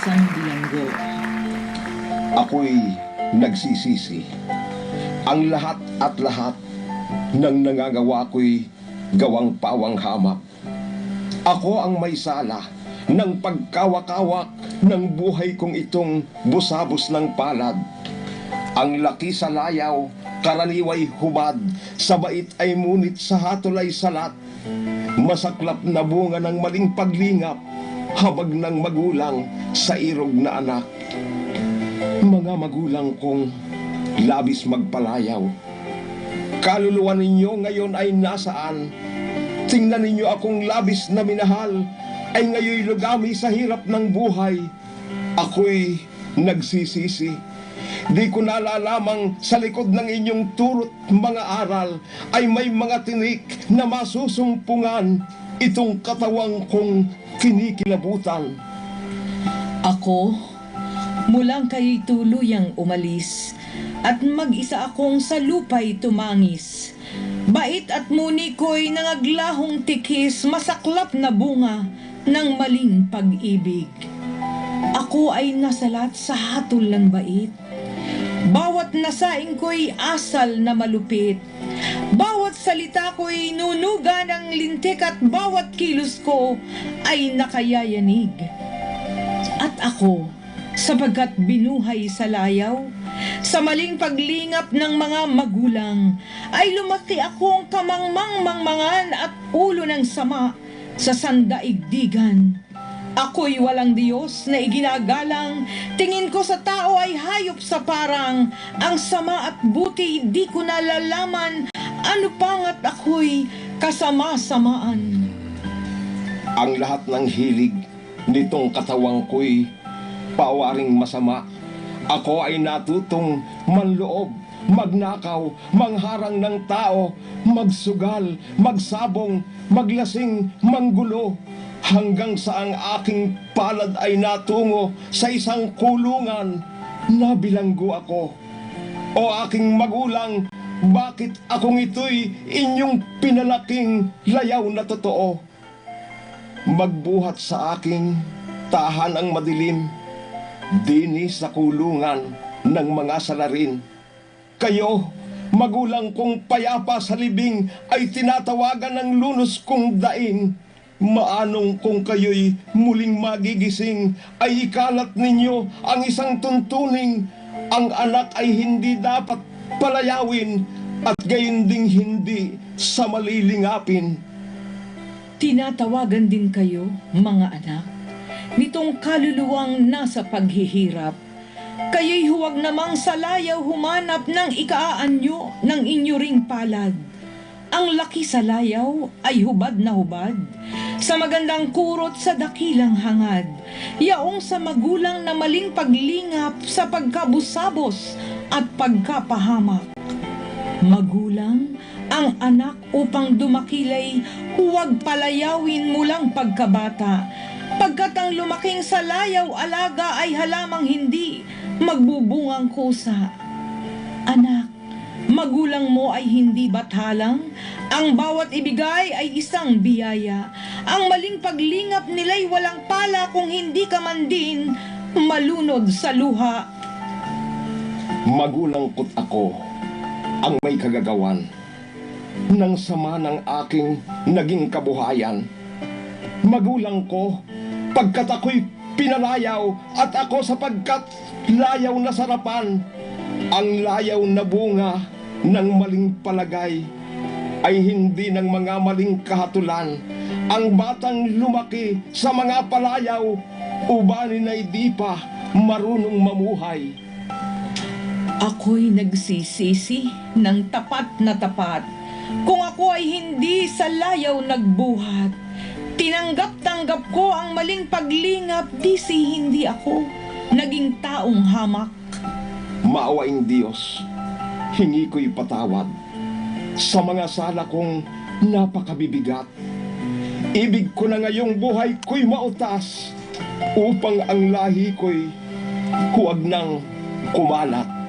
isang bilanggo. Ako'y nagsisisi. Ang lahat at lahat ng nangagawa ko'y gawang pawang hamak. Ako ang may sala ng pagkawakawak ng buhay kong itong busabos ng palad. Ang laki sa layaw, karaniway hubad, sa bait ay munit sa hatol ay salat. Masaklap na bunga ng maling paglingap, habag ng magulang sa irog na anak. Mga magulang kong labis magpalayaw. Kaluluwa ninyo ngayon ay nasaan? Tingnan ninyo akong labis na minahal ay ngayoy lugami sa hirap ng buhay. Ako'y nagsisisi. Di ko nalalamang sa likod ng inyong turot mga aral ay may mga tinik na masusumpungan itong katawang kong kinikilabutan. Ako, mulang kayo'y tuluyang umalis, at mag-isa akong sa lupa'y tumangis. Bait at muni ko'y nangaglahong tikis, masaklap na bunga ng maling pag-ibig. Ako ay nasalat sa hatol ng bait. Bawat nasaing ko'y asal na malupit. Salita ko'y nunuga ng lintik at bawat kilos ko ay nakayayanig. At ako, sapagkat binuhay sa layaw, sa maling paglingap ng mga magulang, ay lumaki akong kamangmang mangmangan at ulo ng sama sa sandaigdigan. Ako'y walang Diyos na iginagalang, tingin ko sa tao ay hayop sa parang, ang sama at buti di ko nalalaman, ano pang at ako'y kasama-samaan. Ang lahat ng hilig nitong katawang ko'y pawaring masama. Ako ay natutong manloob, magnakaw, mangharang ng tao, magsugal, magsabong, maglasing, manggulo, hanggang sa ang aking palad ay natungo sa isang kulungan, nabilanggo ako. O aking magulang, bakit akong ito'y inyong pinalaking layaw na totoo? magbuhat sa aking tahanang madilim, dini sa kulungan ng mga salarin. Kayo, magulang kong payapa sa libing, ay tinatawagan ng lunos kong daing. Maanong kung kayo'y muling magigising, ay ikalat ninyo ang isang tuntuning. Ang anak ay hindi dapat palayawin, at gayon ding hindi sa malilingapin. Tinatawagan din kayo, mga anak, nitong kaluluwang nasa paghihirap. Kayo'y huwag namang sa layaw humanap ng ikaanyo ng inyo ring palad. Ang laki sa layaw ay hubad na hubad, sa magandang kurot sa dakilang hangad, yaong sa magulang na maling paglingap sa pagkabusabos at pagkapahamak. Magulang, ang anak upang dumakilay, huwag palayawin mulang pagkabata. Pagkat ang lumaking sa layaw alaga ay halamang hindi magbubungang kusa. Anak, magulang mo ay hindi bathalang, ang bawat ibigay ay isang biyaya. Ang maling paglingap nila'y walang pala kung hindi ka man din malunod sa luha. Magulang ko't ako ang may kagagawan ng sama ng aking naging kabuhayan. Magulang ko, pagkat ako'y pinalayaw at ako sapagkat layaw na sarapan, ang layaw na bunga ng maling palagay ay hindi ng mga maling kahatulan. Ang batang lumaki sa mga palayaw, ubanin ay di pa marunong mamuhay. Ako'y nagsisisi ng tapat na tapat. Kung ako ay hindi sa layaw nagbuhat, tinanggap-tanggap ko ang maling paglingap, di si hindi ako naging taong hamak. Maawaing Diyos, hingi ko'y patawad sa mga sala kong napakabibigat. Ibig ko na ngayong buhay ko'y mautas upang ang lahi ko'y huwag nang kumalat.